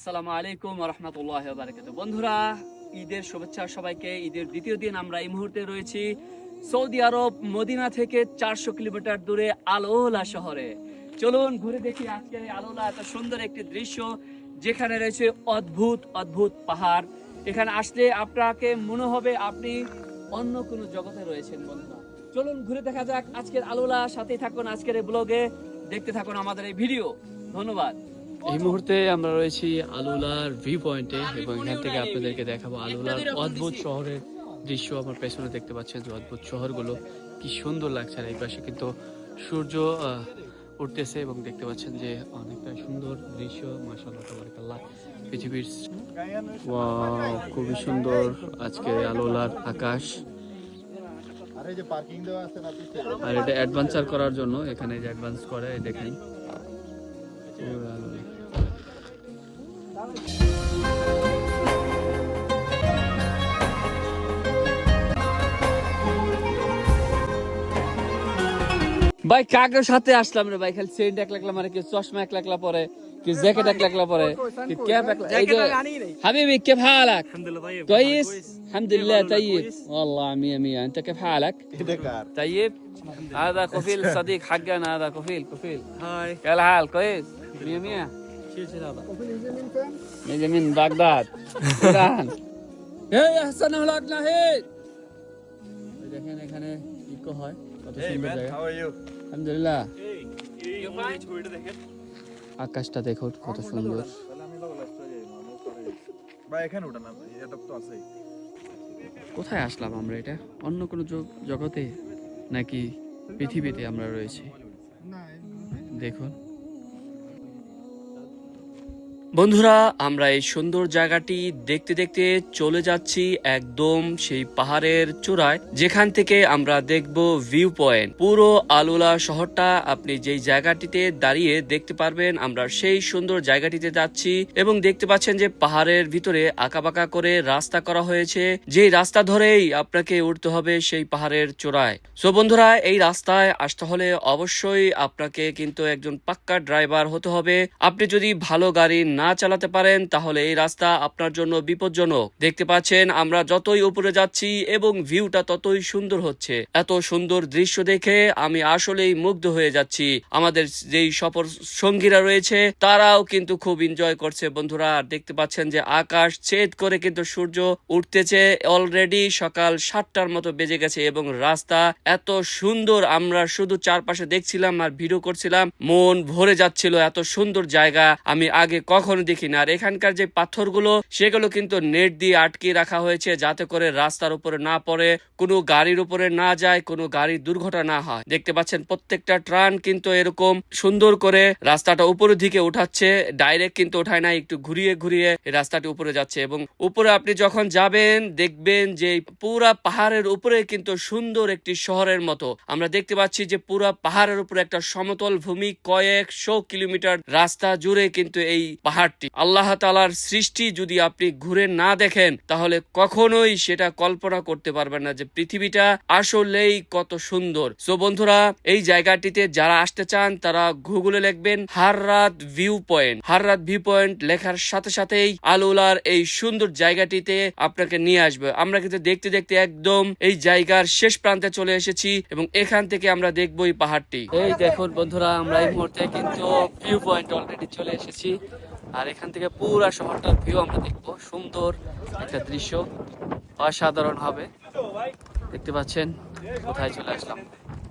আসসালামু আলাইকুম রহমতুল্লাহ বারকাত বন্ধুরা, ঈদের শুভেচ্ছা সবাইকে। ঈদের দ্বিতীয় দিন আমরা এই মুহূর্তে রয়েছি সৌদি আরব মদিনা থেকে চারশো কিলোমিটার দূরে আলোলা শহরে। চলুন ঘুরে দেখি আজকের আলোলা এত সুন্দর একটি দৃশ্য যেখানে রয়েছে অদ্ভুত অদ্ভুত পাহাড়। এখানে আসলে আপনাকে মনে হবে আপনি অন্য কোনো জগতে রয়েছেন বন্ধুরা। চলুন ঘুরে দেখা যাক আজকের আলোলা। সাথেই থাকুন আজকের এই ব্লগে। দেখতে থাকুন আমাদের এই ভিডিও। ধন্যবাদ। এই মুহূর্তে আমরা রয়েছি আলুলার ভিউ পয়েন্টে এবং এখান থেকে আপনাদেরকে দেখাবো আলুলার অদ্ভুত শহরের দৃশ্য আমার পেছনে দেখতে পাচ্ছেন যে অদ্ভুত শহরগুলো। কি সুন্দর লাগছে আর এই পাশে কিন্তু সূর্য আহ, উঠতেছে এবং দেখতে পাচ্ছেন যে অনেকটা সুন্দর দৃশ্য। মাসাল্লাহ তাবারাকাল্লাহ পৃথিবীর খুবই সুন্দর আজকে আলোলার আকাশ। আর এই যে পার্কিং দেওয়া আছে না পিছে? আর এটা অ্যাডভেঞ্চার করার জন্য এখানে যে অ্যাডভান্স করে দেখেন। ভাই কাকের সাথে আসলাম রে ভাই খালি সেন্ট এক লাখলা মারে কি চশমা এক লাখলা পরে কি জ্যাকেট এক লাখলা পরে কি ক্যাপ এক এই যে حبيبي كيف حالك؟ الحمد لله طيب كويس؟ الحمد لله طيب والله مية مية انت كيف حالك؟ এটা কার طيب هذا كفيل صديق حقنا هذا كفيل كفيل هاي كيف الحال كويس مية مية দেখেন এখানে ইকো হয় কত সুন্দর জায়গা। আলহামদুলিল্লাহ। আকাশটা দেখো কত সুন্দর। কোথায় আসলাম আমরা এটা? অন্য কোনো জগতে নাকি পৃথিবীতে আমরা রয়েছি? দেখুন। বন্ধুরা, আমরা এই সুন্দর জায়গাটি দেখতে দেখতে চলে যাচ্ছি একদম সেই পাহাড়ের চূড়ায়। যেখান থেকে আমরা দেখব ভিউ পয়েন্ট পুরো আলুলা শহরটা আপনি যেই জায়গাটিতে দাঁড়িয়ে দেখতে পারবেন, আমরা সেই সুন্দর জায়গাটিতে যাচ্ছি এবং দেখতে পাচ্ছেন যে পাহাড়ের ভিতরে আঁকাবাঁকা করে রাস্তা করা হয়েছে। যেই রাস্তা ধরেই আপনাকে উঠতে হবে সেই পাহাড়ের চূড়ায়। সো বন্ধুরা, এই রাস্তায় আসতে হলে অবশ্যই আপনাকে কিন্তু একজন পাক্কা ড্রাইভার হতে হবে। আপনি যদি ভালো গাড়ি না চালাতে পারেন, তাহলে এই রাস্তা আপনার জন্য বিপজ্জনক। দেখতে পাচ্ছেন, আমরা যতই উপরে যাচ্ছি এবং ভিউটা ততই সুন্দর হচ্ছে। এত সুন্দর দৃশ্য দেখে আমি আসলেই মুগ্ধ হয়ে যাচ্ছি। আমাদের যেই সফর সঙ্গীরা রয়েছে, তারাও কিন্তু খুব এনজয় করছে। বন্ধুরা, দেখতে পাচ্ছেন যে আকাশ ছেদ করে কিন্তু সূর্য উঠতেছে। অলরেডি সকাল সাতটার মতো বেজে গেছে এবং রাস্তা এত সুন্দর, আমরা শুধু চারপাশে দেখছিলাম আর ভিডিও করছিলাম। মন ভরে যাচ্ছিল, এত সুন্দর জায়গা। আমি আগে কখনো দেখি না আর এখানকার যে পাথরগুলো, সেগুলো কিন্তু নেট দিয়ে আটকে রাখা হয়েছে যাতে করে রাস্তার উপরে না পড়ে, কোনো গাড়ির উপরে না যায়, কোনো গাড়ির দুর্ঘটনা হয়। দেখতে পাচ্ছেন প্রত্যেকটা ট্রান কিন্তু এরকম সুন্দর করে রাস্তাটা উপরের দিকে উঠাচ্ছে, ডাইরেক্ট কিন্তু ওঠায় না একটু ঘুরিয়ে ঘুরিয়ে রাস্তাটি উপরে যাচ্ছে এবং উপরে আপনি যখন যাবেন, দেখবেন যে পুরা পাহাড়ের উপরে কিন্তু সুন্দর একটি শহরের মতো। আমরা দেখতে পাচ্ছি যে পুরা পাহাড়ের উপরে একটা সমতল ভূমি, কয়েকশো কিলোমিটার রাস্তা জুড়ে কিন্তু এই পাহাড়টি আল্লাহ তালার সৃষ্টি যদি আপনি ঘুরে না দেখেন, তাহলে কখনোই সেটা কল্পনা করতে পারবেন না যে পৃথিবীটা আসলেই কত সুন্দর। সো বন্ধুরা, এই জায়গাটিতে যারা আসতে চান, তারা গুগলে লিখবেন হাররাত ভিউ পয়েন্ট। হাররাত ভিউ পয়েন্ট লেখার সাথে সাথেই আলুলার এই সুন্দর জায়গাটিতে আপনাকে নিয়ে আসবে। আমরা কিন্তু দেখতে দেখতে একদম এই জায়গার শেষ প্রান্তে চলে এসেছি এবং এখান থেকে আমরা দেখব এই পাহাড়টি। এই দেখুন বন্ধুরা, আমরা এই মুহূর্তে কিন্তু ভিউ পয়েন্ট অলরেডি চলে এসেছি। আর এখান থেকে পুরো শহরটার ভিউ আমরা দেখব। সুন্দর একটা দৃশ্য। অসাধারণ হবে। দেখতে পাচ্ছেন, কোথায় চলে আসলাম।